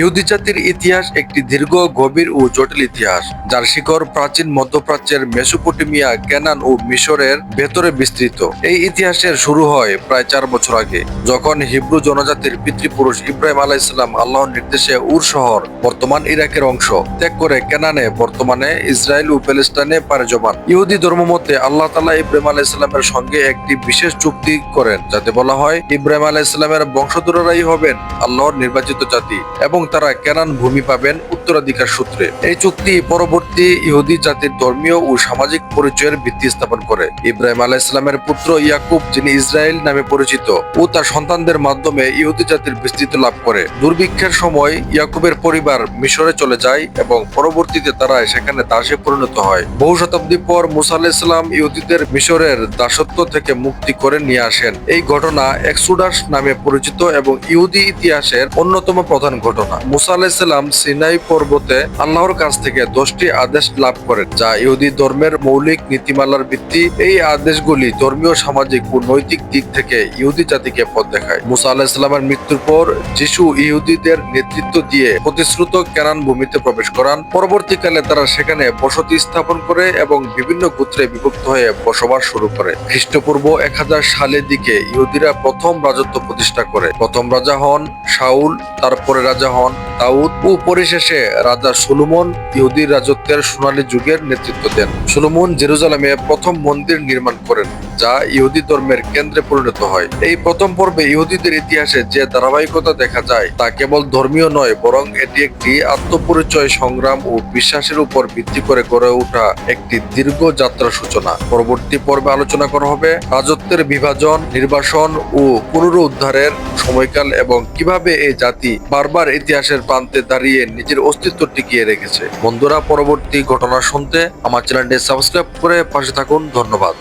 ইহুদি জাতির ইতিহাস একটি দীর্ঘ, গভীর ও জটিল ইতিহাস, যার শিকড় প্রাচীন, মধ্যপ্রাচ্যের মেসোপটেমিয়া কেনান ও মিশরের ভেতরে বিস্তৃত। এই ইতিহাসের শুরু হয় প্রায় চার বছর আগে, যখন হিব্রু জনজাতির পিতৃপুরুষ ইব্রাহিম আলাইসাল্লাম আল্লাহর নির্দেশে উর শহর, বর্তমান ইরাকের অংশ, ত্যাগ করে কেনানে বর্তমানে ইসরায়েল ও প্যালেস্টাইনে পারে জমান ইহুদি ধর্মমতে আল্লাহ তালা ইব্রাহিম আলাইসাল্লামের সঙ্গে একটি বিশেষ চুক্তি করেন, যাতে বলা হয় ইব্রাহিম আলাইসাল্লামের বংশধররাই হবেন আল্লাহর নির্বাচিত জাতি এবং তারা কেনান ভূমি পাবেন উত্তরাধিকার সূত্রে। এই চুক্তি পরবর্তী ইহুদি জাতির ধর্মীয় ও সামাজিক পরিচয়ের ভিত্তি স্থাপন করে। ইব্রাহিম আলাইসাল্লামের পুত্র ইয়াকুব, যিনি ইসরায়েল নামে পরিচিত, ও তার সন্তানদের মাধ্যমে ইহুদি জাতির বিস্তৃতি লাভ করে। দুর্ভিক্ষের সময় ইয়াকুবের পরিবার মিশরে চলে যায় এবং পরবর্তীতে তারা সেখানে দাসে পরিণত হয়। বহু শতাব্দী পর মুসা ইসলাম ইহুদিদের মিশরের দাসত্ব থেকে মুক্তি করে নিয়ে আসেন। এই ঘটনা এক্সুডাস নামে পরিচিত এবং ইহুদি ইতিহাসের অন্যতম প্রধান ঘটনা। মুসা আলাইসাল্লাম সিনাই পর্বতে আল্লাহর কাছ থেকে দশটি আদেশ লাভ করেন, যা ইহুদি ধর্মের মৌলিক নীতিমালার ভিত্তি। এই আদেশগুলি ধর্মীয়, সামাজিক ও নৈতিক দিক থেকে ইহুদি জাতিকে পথ দেখায়। মুসা আলাহিসাল্লামের মৃত্যুর পর যিশু ইহুদিদের নেতৃত্ব দিয়ে প্রতিশ্রুত কেনান ভূমিতে প্রবেশ করান। পরবর্তীকালে তারা সেখানে বসতি স্থাপন করে এবং বিভিন্ন গোত্রে বিভক্ত হয়ে বসবাস শুরু করে। খ্রিস্টপূর্ব এক হাজার সালের দিকে ইহুদিরা প্রথম রাজত্ব প্রতিষ্ঠা করে। প্রথম রাজা হন শাউল, তারপরে রাজা হন দাউদ ও পরিশেষে রাজা সুলুমন ইহুদির রাজত্বের সোনালী যুগের নেতৃত্ব দেন। সুলুমন জেরুজালেমে প্রথম মন্দির নির্মাণ করেন। যা ইহুদি ধর্মের কেন্দ্রে পরিণত হয়। এই প্রথম পর্বে ইহুদিদের ইতিহাসে যে ধারাবাহিকতা দেখা যায়, তা কেবল ধর্মীয় নয়, বরং এটি একটি আত্মপরিচয় সংগ্রাম ও বিশ্বাসের উপর ভিত্তি করে গড়ে ওঠা একটি দীর্ঘ যাত্রার সূচনা। পরবর্তী পর্বে আলোচনা করা হবে রাজত্বের বিভাজন, নির্বাসন ও পুনরুদ্ধারের সময়কাল এবং কীভাবে এই জাতি বারবার ইতিহাসের প্রান্তে দাঁড়িয়ে নিজের অস্তিত্ব টিকিয়ে রেখেছে। বন্ধুরা, পরবর্তী ঘটনা শুনতে আমার চ্যানেলটি সাবস্ক্রাইব করে পাশে থাকুন। ধন্যবাদ।